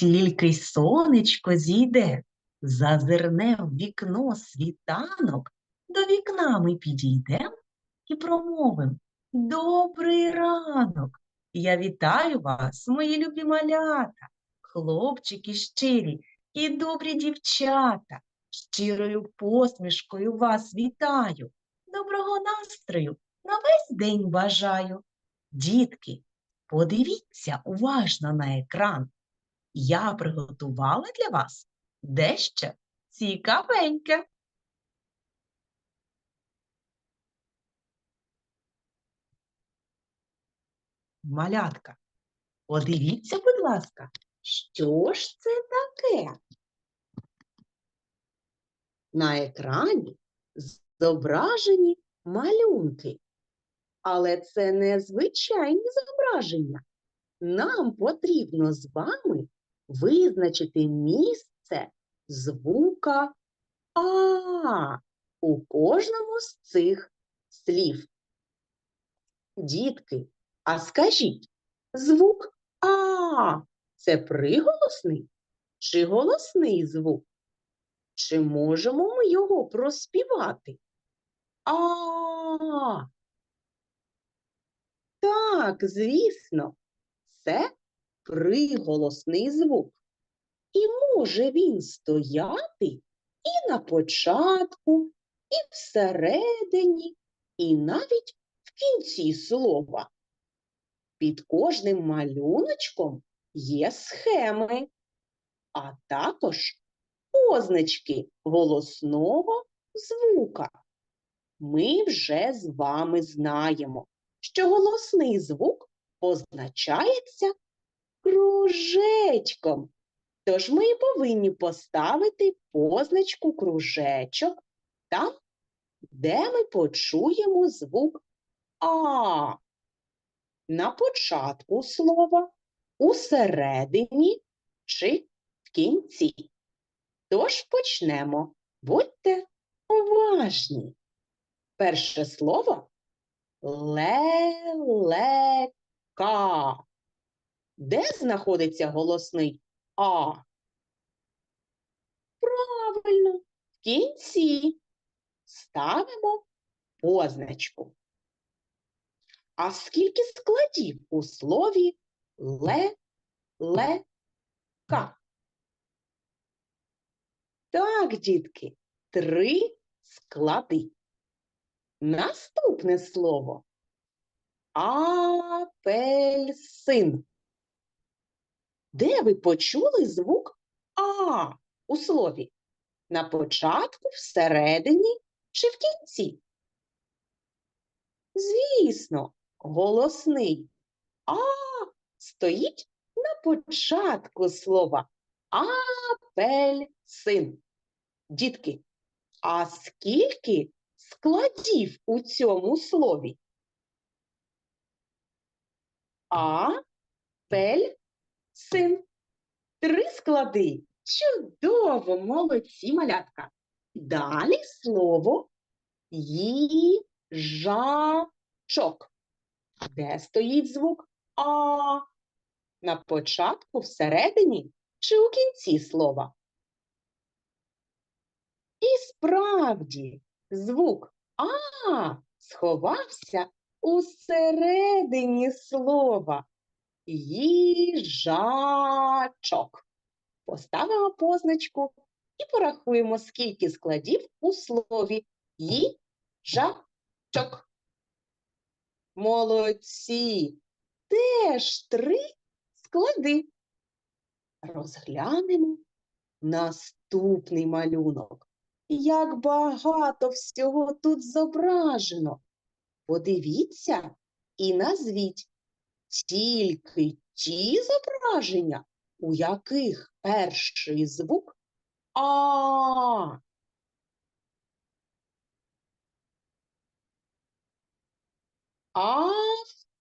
Тільки й сонечко зійде, зазирне в вікно світанок, до вікна ми підійдем і промовим Добрий ранок! Я вітаю вас, мої любі малята, хлопчики щирі і добрі дівчата. Щирою посмішкою вас вітаю, доброго настрою на весь день бажаю. Дітки, подивіться уважно на екран. Я приготувала для вас дещо цікавеньке. Малятка, подивіться, будь ласка, що ж це таке? На екрані зображені малюнки, але це не звичайні зображення. Нам потрібно з вами визначити місце звука А у кожному з цих слів. Дітки, а скажіть, звук А це приголосний чи голосний звук? Чи можемо ми його проспівати? А. Так, звісно, це приголосний звук. І може він стояти і на початку, і всередині, і навіть в кінці слова. Під кожним малюночком є схеми, а також позначки голосного звука. Ми вже з вами знаємо, що голосний звук позначається кружечком. Тож ми і повинні поставити позначку кружечок там, де ми почуємо звук А. На початку слова, у середині чи в кінці. Тож почнемо. Будьте уважні. Перше слово лелека. Де знаходиться голосний А? Правильно, в кінці ставимо позначку. А скільки складів у слові ле-ле-ка? Так, дітки, три склади. Наступне слово апельсин. Де ви почули звук А у слові? На початку, всередині чи в кінці? Звісно, голосний А стоїть на початку слова апельсин. Дітки, а скільки складів у цьому слові? А-пель-син. Три склади. Чудово, молодці малятка. Далі слово їжачок. Де стоїть звук А? На початку, всередині чи у кінці слова? І справді, звук А сховався у середині слова. Їжачок. Поставимо позначку і порахуємо, скільки складів у слові їжачок. Молодці. Теж три склади. Розглянемо наступний малюнок. Як багато всього тут зображено. Подивіться і назвіть тільки ті зображення, у яких перший звук А.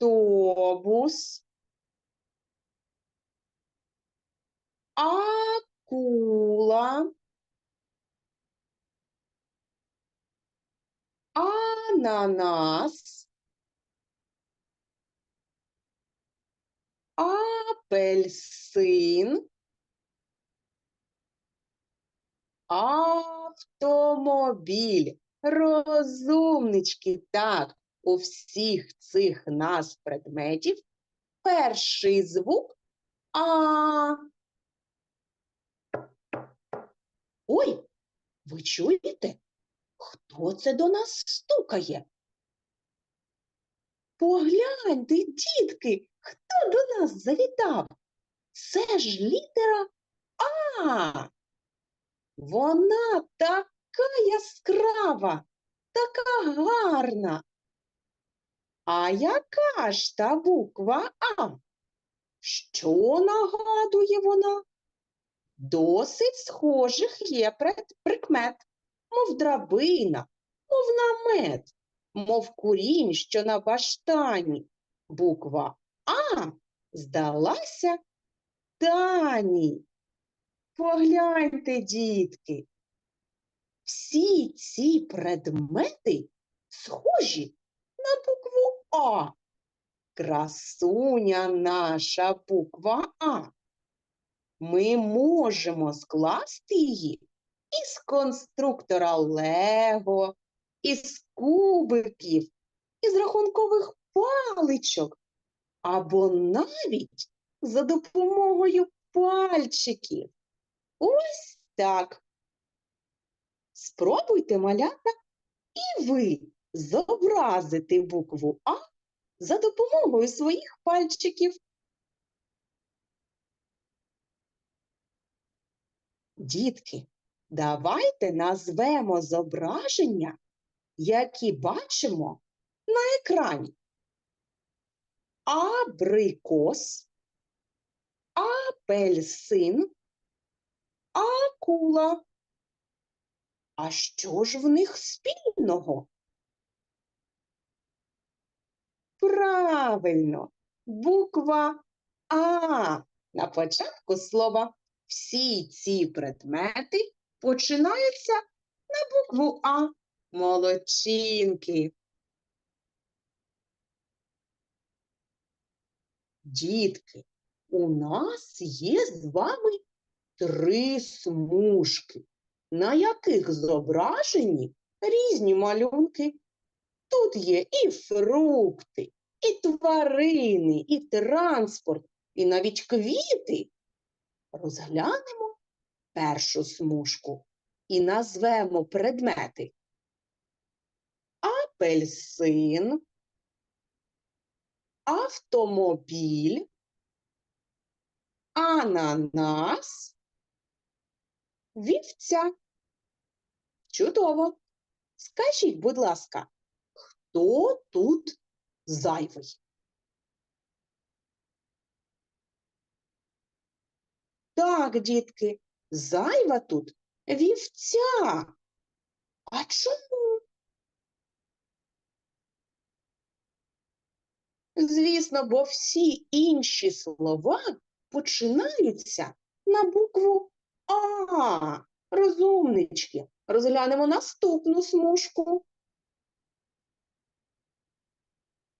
Автобус. Акула. Ананас. апельсин, автомобіль. Розумнички, так, у всіх цих нас предметів перший звук А. Ой, ви чуєте? Хто це до нас стукає? Погляньте, дітки, хто до нас завітав? Це ж літера А. Вона така яскрава, така гарна. А яка ж та буква А? Що нагадує вона? Досить схожих є прикмет, мов драбина, мов намет, мов курінь, що на баштані. Буква А здалася Тані. Погляньте, дітки. Всі ці предмети схожі на букву А. Красуня наша буква А. Ми можемо скласти її із конструктора Лего, із кубиків, із рахункових паличок, або навіть за допомогою пальчиків. Ось так. Спробуйте, малята, і ви зобразити букву А за допомогою своїх пальчиків. Дітки, давайте назвемо зображення, які бачимо на екрані. Абрикос, апельсин, акула. А що ж в них спільного? Правильно, буква А на початку слова. Всі ці предмети починаються на букву А. Молодчинки. Дітки, у нас є з вами три смужки, на яких зображені різні малюнки. Тут є і фрукти, і тварини, і транспорт, і навіть квіти. Розглянемо першу смужку і назвемо предмети. Апельсин, автомобіль, ананас, вівця. Чудово. Скажіть, будь ласка, хто тут зайвий? Так, дітки, зайва тут вівця. А чому? Звісно, бо всі інші слова починаються на букву А. Розумнички. Розглянемо наступну смужку.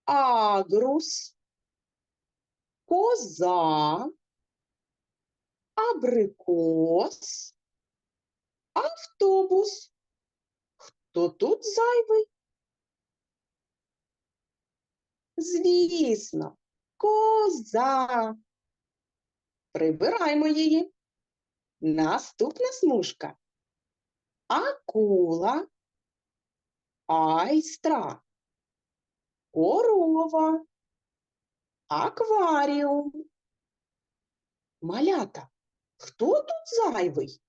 Агрус, коза, абрикос, автобус. Хто тут зайвий? Звісно, коза. Прибираємо її. Наступна смужка. Акула, айстра, корова, акваріум. Малята, хто тут зайвий?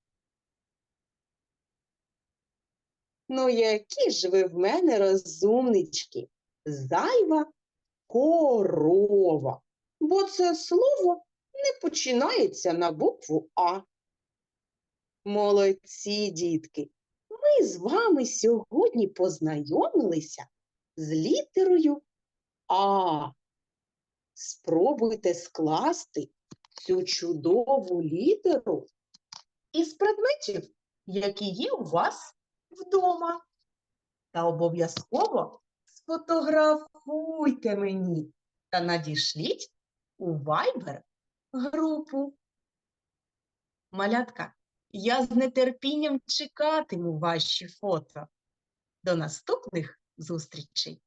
Ну, які ж ви в мене розумнички? Зайва корова, бо це слово не починається на букву А. Молодці, дітки! Ми з вами сьогодні познайомилися з літерою А. Спробуйте скласти цю чудову літеру із предметів, які є у вас вдома. Та обов'язково сфотографуйте мені та надішліть у Viber групу. Малятка, Я з нетерпінням чекатиму ваші фото. До наступних зустрічей!